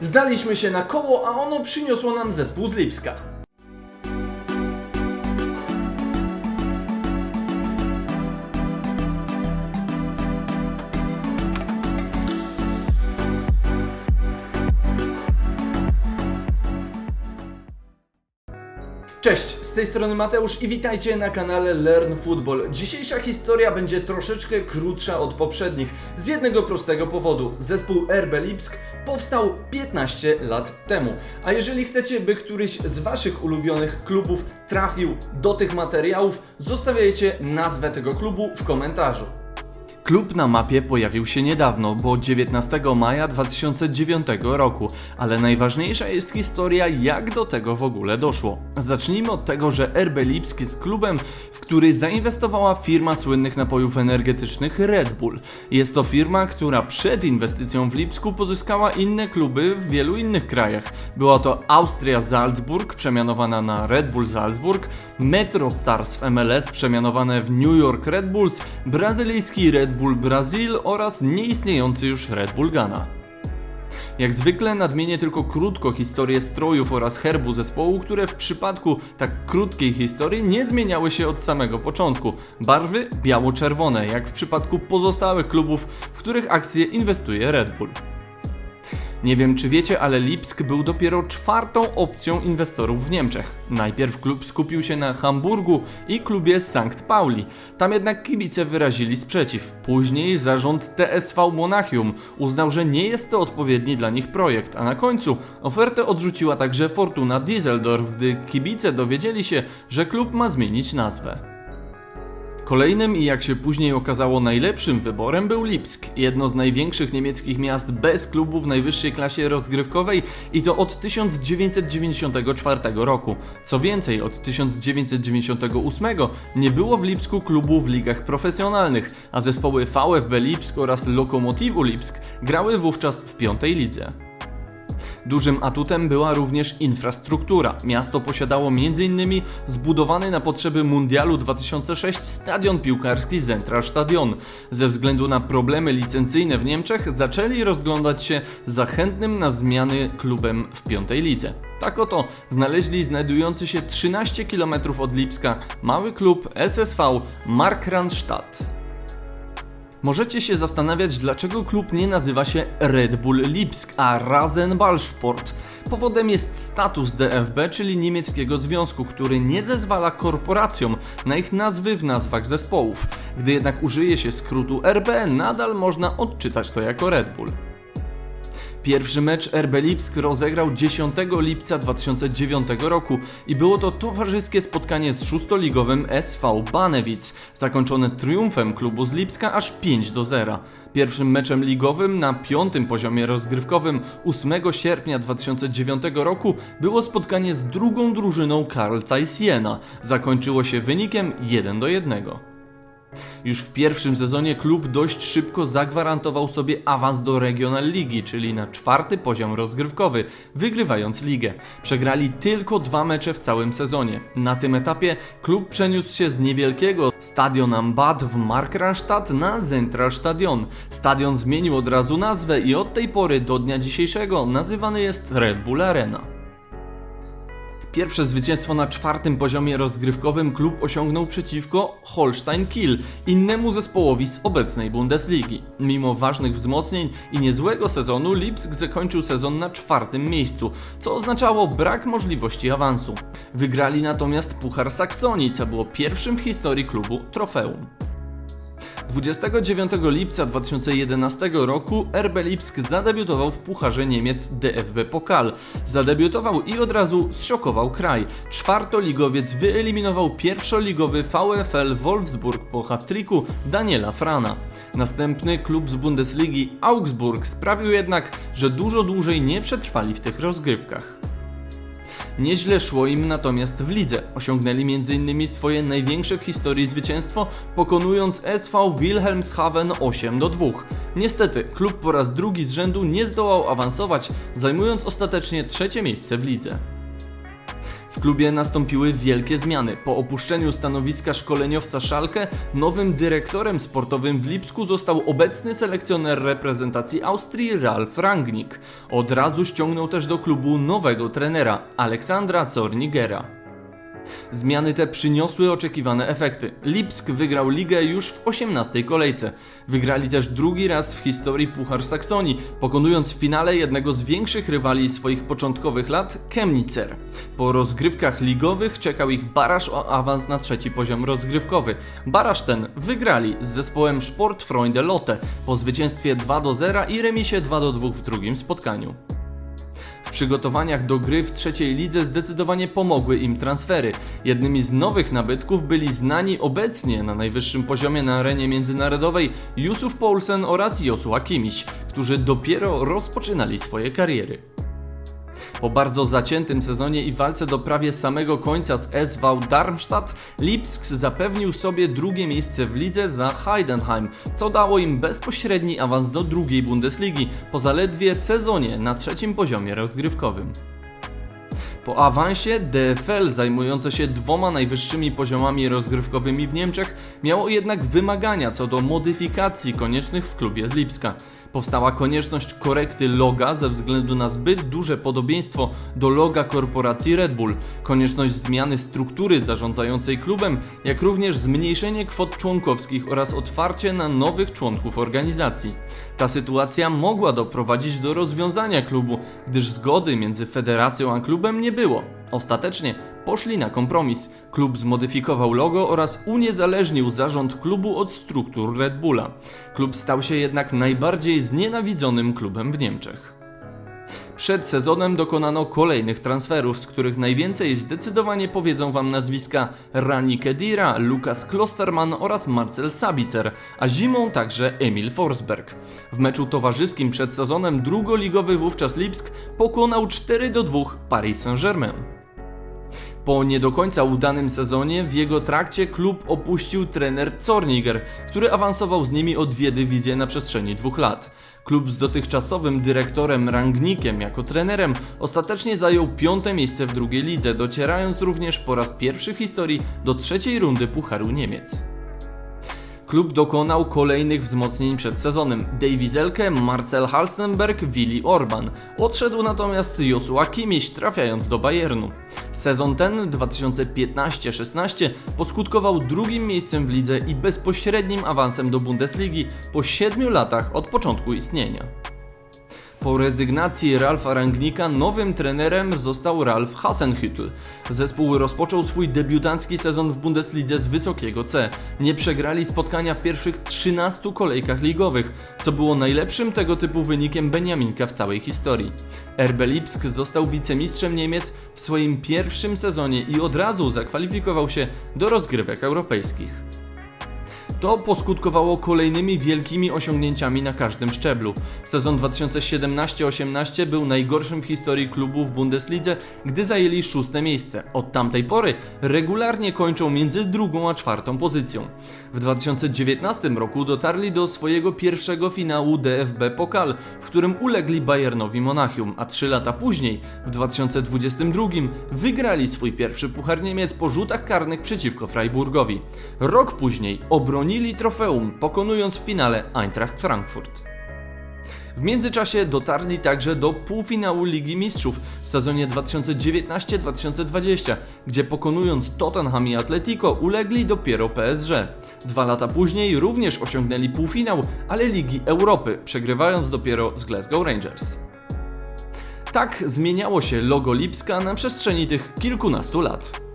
Zdaliśmy się na koło, a ono przyniosło nam zespół z Lipska. Cześć, z tej strony Mateusz i witajcie na kanale Learn Football. Dzisiejsza historia będzie troszeczkę krótsza od poprzednich z jednego prostego powodu. Zespół RB Lipsk powstał 15 lat temu. A jeżeli chcecie, by któryś z waszych ulubionych klubów trafił do tych materiałów, zostawiajcie nazwę tego klubu w komentarzu. Klub na mapie pojawił się niedawno, bo 19 maja 2009 roku, ale najważniejsza jest historia, jak do tego w ogóle doszło. Zacznijmy od tego, że RB Lipsk jest klubem, w który zainwestowała firma słynnych napojów energetycznych Red Bull. Jest to firma, która przed inwestycją w Lipsku pozyskała inne kluby w wielu innych krajach. Była to Austria Salzburg, przemianowana na Red Bull Salzburg, Metro Stars w MLS, przemianowane w New York Red Bulls, brazylijski Red Bull Brazil oraz nieistniejący już Red Bull Ghana. Jak zwykle nadmienię tylko krótko historię strojów oraz herbu zespołu, które w przypadku tak krótkiej historii nie zmieniały się od samego początku. Barwy biało-czerwone, jak w przypadku pozostałych klubów, w których akcje inwestuje Red Bull. Nie wiem czy wiecie, ale Lipsk był dopiero czwartą opcją inwestorów w Niemczech. Najpierw klub skupił się na Hamburgu i klubie Sankt Pauli. Tam jednak kibice wyrazili sprzeciw. Później zarząd TSV Monachium uznał, że nie jest to odpowiedni dla nich projekt, a na końcu ofertę odrzuciła także Fortuna Düsseldorf, gdy kibice dowiedzieli się, że klub ma zmienić nazwę. Kolejnym i jak się później okazało najlepszym wyborem był Lipsk, jedno z największych niemieckich miast bez klubu w najwyższej klasie rozgrywkowej i to od 1994 roku. Co więcej, od 1998 nie było w Lipsku klubu w ligach profesjonalnych, a zespoły VfB Lipsk oraz Lokomotivu Lipsk grały wówczas w piątej lidze. Dużym atutem była również infrastruktura. Miasto posiadało m.in. zbudowany na potrzeby Mundialu 2006 stadion piłkarski Central Stadion. Ze względu na problemy licencyjne w Niemczech zaczęli rozglądać się za chętnym na zmiany klubem w piątej lidze. Tak oto znaleźli znajdujący się 13 km od Lipska mały klub SSV Markranstadt. Możecie się zastanawiać, dlaczego klub nie nazywa się Red Bull Lipsk, a Rasenballsport. Powodem jest status DFB, czyli niemieckiego związku, który nie zezwala korporacjom na ich nazwy w nazwach zespołów. Gdy jednak użyje się skrótu RB, nadal można odczytać to jako Red Bull. Pierwszy mecz RB Lipsk rozegrał 10 lipca 2009 roku i było to towarzyskie spotkanie z szóstoligowym SV Banewic, zakończone triumfem klubu z Lipska aż 5 do 0. Pierwszym meczem ligowym na piątym poziomie rozgrywkowym 8 sierpnia 2009 roku było spotkanie z drugą drużyną Karl Zeiss Jena. Zakończyło się wynikiem 1 do 1. Już w pierwszym sezonie klub dość szybko zagwarantował sobie awans do Regional Ligi, czyli na czwarty poziom rozgrywkowy, wygrywając ligę. Przegrali tylko dwa mecze w całym sezonie. Na tym etapie klub przeniósł się z niewielkiego Stadion am Bad w Markranstadt na Central Stadion. Stadion zmienił od razu nazwę i od tej pory do dnia dzisiejszego nazywany jest Red Bull Arena. Pierwsze zwycięstwo na czwartym poziomie rozgrywkowym klub osiągnął przeciwko Holstein Kiel, innemu zespołowi z obecnej Bundesligi. Mimo ważnych wzmocnień i niezłego sezonu, Lipsk zakończył sezon na czwartym miejscu, co oznaczało brak możliwości awansu. Wygrali natomiast Puchar Saksonii, co było pierwszym w historii klubu trofeum. 29 lipca 2011 roku RB Lipsk zadebiutował w Pucharze Niemiec DFB Pokal. Zadebiutował i od razu zszokował kraj. Czwartoligowiec wyeliminował pierwszoligowy VfL Wolfsburg po hat-tricku Daniela Frana. Następny klub z Bundesligi Augsburg sprawił jednak, że dużo dłużej nie przetrwali w tych rozgrywkach. Nieźle szło im natomiast w lidze. Osiągnęli m.in. swoje największe w historii zwycięstwo, pokonując SV Wilhelmshaven 8 do 2. Niestety, klub po raz drugi z rzędu nie zdołał awansować, zajmując ostatecznie trzecie miejsce w lidze. W klubie nastąpiły wielkie zmiany. Po opuszczeniu stanowiska szkoleniowca Szalkę, nowym dyrektorem sportowym w Lipsku został obecny selekcjoner reprezentacji Austrii Ralf Rangnick. Od razu ściągnął też do klubu nowego trenera, Aleksandra Zornigera. Zmiany te przyniosły oczekiwane efekty. Lipsk wygrał ligę już w 18 kolejce. Wygrali też drugi raz w historii Puchar Saksonii, pokonując w finale jednego z większych rywali swoich początkowych lat, Chemnitzer. Po rozgrywkach ligowych czekał ich baraż o awans na trzeci poziom rozgrywkowy. Baraż ten wygrali z zespołem Sportfreunde Lotte po zwycięstwie 2 do 0 i remisie 2 do 2 w drugim spotkaniu. W przygotowaniach do gry w trzeciej lidze zdecydowanie pomogły im transfery. Jednymi z nowych nabytków byli znani obecnie na najwyższym poziomie na arenie międzynarodowej Yusuf Poulsen oraz Joshua Kimiś, którzy dopiero rozpoczynali swoje kariery. Po bardzo zaciętym sezonie i walce do prawie samego końca z SV Darmstadt, Lipsk zapewnił sobie drugie miejsce w lidze za Heidenheim, co dało im bezpośredni awans do drugiej Bundesligi po zaledwie sezonie na trzecim poziomie rozgrywkowym. Po awansie DFL zajmujące się dwoma najwyższymi poziomami rozgrywkowymi w Niemczech miało jednak wymagania co do modyfikacji koniecznych w klubie z Lipska. Powstała konieczność korekty loga ze względu na zbyt duże podobieństwo do loga korporacji Red Bull, konieczność zmiany struktury zarządzającej klubem, jak również zmniejszenie kwot członkowskich oraz otwarcie na nowych członków organizacji. Ta sytuacja mogła doprowadzić do rozwiązania klubu, gdyż zgody między federacją a klubem nie było. Ostatecznie poszli na kompromis. Klub zmodyfikował logo oraz uniezależnił zarząd klubu od struktur Red Bulla. Klub stał się jednak najbardziej znienawidzonym klubem w Niemczech. Przed sezonem dokonano kolejnych transferów, z których najwięcej zdecydowanie powiedzą Wam nazwiska Rani Kedira, Lukas Klosterman oraz Marcel Sabicer, a zimą także Emil Forsberg. W meczu towarzyskim przed sezonem drugoligowy wówczas Lipsk pokonał 4 do 2 Paris Saint-Germain. Po nie do końca udanym sezonie w jego trakcie klub opuścił trener Zorniger, który awansował z nimi o dwie dywizje na przestrzeni dwóch lat. Klub z dotychczasowym dyrektorem Rangnikiem jako trenerem ostatecznie zajął piąte miejsce w drugiej lidze, docierając również po raz pierwszy w historii do trzeciej rundy Pucharu Niemiec. Klub dokonał kolejnych wzmocnień przed sezonem. Davy Zelke, Marcel Halstenberg, Willi Orban. Odszedł natomiast Joshua Kimmich, trafiając do Bayernu. Sezon ten 2015-16 poskutkował drugim miejscem w lidze i bezpośrednim awansem do Bundesligi po 7 latach od początku istnienia. Po rezygnacji Ralfa Rangnika nowym trenerem został Ralf Hasenhüttl. Zespół rozpoczął swój debiutancki sezon w Bundeslidze z wysokiego C. Nie przegrali spotkania w pierwszych 13 kolejkach ligowych, co było najlepszym tego typu wynikiem Beniaminka w całej historii. RB Lipsk został wicemistrzem Niemiec w swoim pierwszym sezonie i od razu zakwalifikował się do rozgrywek europejskich. To poskutkowało kolejnymi wielkimi osiągnięciami na każdym szczeblu. Sezon 2017-18 był najgorszym w historii klubu w Bundeslidze, gdy zajęli szóste miejsce. Od tamtej pory regularnie kończą między drugą a czwartą pozycją. W 2019 roku dotarli do swojego pierwszego finału DFB Pokal, w którym ulegli Bayernowi Monachium, a trzy lata później, w 2022, wygrali swój pierwszy Puchar Niemiec po rzutach karnych przeciwko Freiburgowi. Rok później obronili trofeum, pokonując w finale Eintracht Frankfurt. W międzyczasie dotarli także do półfinału Ligi Mistrzów w sezonie 2019-2020, gdzie pokonując Tottenham i Atletico ulegli dopiero PSG. Dwa lata później również osiągnęli półfinał, ale Ligi Europy, przegrywając dopiero z Glasgow Rangers. Tak zmieniało się logo Lipska na przestrzeni tych kilkunastu lat.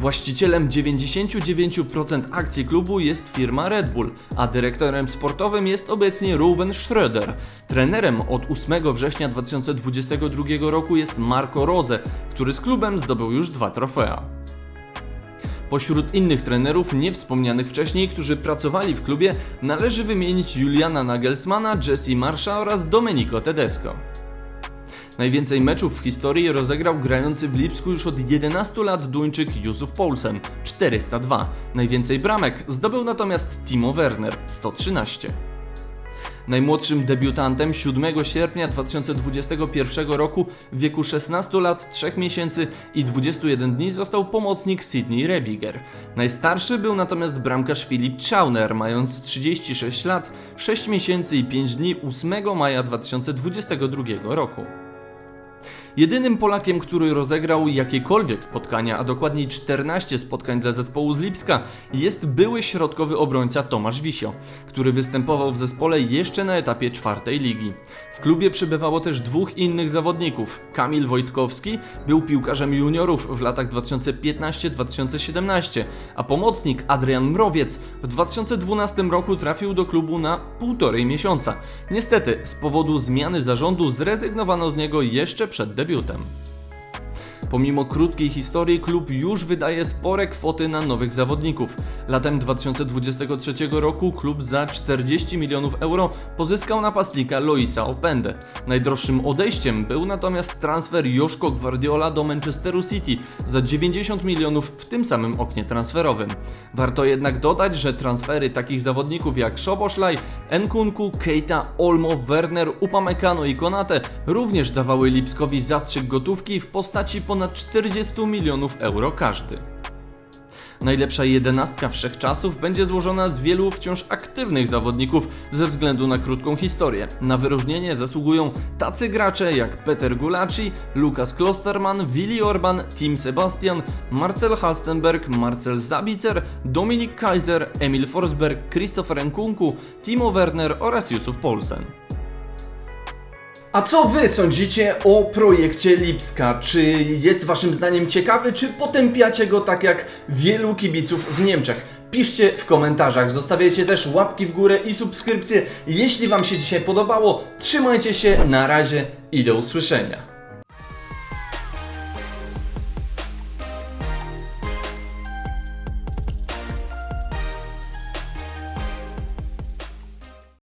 Właścicielem 99% akcji klubu jest firma Red Bull, a dyrektorem sportowym jest obecnie Ruven Schröder. Trenerem od 8 września 2022 roku jest Marco Rose, który z klubem zdobył już dwa trofea. Pośród innych trenerów nie wspomnianych wcześniej, którzy pracowali w klubie, należy wymienić Juliana Nagelsmana, Jesse Marsha oraz Domenico Tedesco. Najwięcej meczów w historii rozegrał grający w Lipsku już od 11 lat Duńczyk Yusuf Poulsen 402. Najwięcej bramek zdobył natomiast Timo Werner 113. Najmłodszym debiutantem 7 sierpnia 2021 roku w wieku 16 lat, 3 miesięcy i 21 dni został pomocnik Sydney Rebiger. Najstarszy był natomiast bramkarz Filip Chauner, mając 36 lat, 6 miesięcy i 5 dni 8 maja 2022 roku. Jedynym Polakiem, który rozegrał jakiekolwiek spotkania, a dokładniej 14 spotkań dla zespołu z Lipska, jest były środkowy obrońca Tomasz Wisio, który występował w zespole jeszcze na etapie czwartej ligi. W klubie przybywało też dwóch innych zawodników. Kamil Wojtkowski był piłkarzem juniorów w latach 2015-2017, a pomocnik Adrian Mrowiec w 2012 roku trafił do klubu na półtorej miesiąca. Niestety, z powodu zmiany zarządu zrezygnowano z niego jeszcze przed debiutem. Pomimo krótkiej historii, klub już wydaje spore kwoty na nowych zawodników. Latem 2023 roku klub za 40 milionów euro pozyskał napastnika Loisa Opendę. Najdroższym odejściem był natomiast transfer Joszko Guardiola do Manchesteru City za 90 milionów w tym samym oknie transferowym. Warto jednak dodać, że transfery takich zawodników jak Szoboszlaj, Nkunku, Keita, Olmo, Werner, Upamecano i Konate również dawały Lipskowi zastrzyk gotówki w postaci ponad 40 milionów euro każdy. Najlepsza jedenastka wszechczasów będzie złożona z wielu wciąż aktywnych zawodników ze względu na krótką historię. Na wyróżnienie zasługują tacy gracze jak Peter Gulacsi, Lukas Klosterman, Willi Orban, Tim Sebastian, Marcel Halstenberg, Marcel Zabicer, Dominik Kaiser, Emil Forsberg, Christopher Nkunku, Timo Werner oraz Yusuf Poulsen. A co wy sądzicie o projekcie Lipska? Czy jest waszym zdaniem ciekawy, czy potępiacie go tak jak wielu kibiców w Niemczech? Piszcie w komentarzach, zostawiajcie też łapki w górę i subskrypcje, jeśli wam się dzisiaj podobało. Trzymajcie się, na razie i do usłyszenia.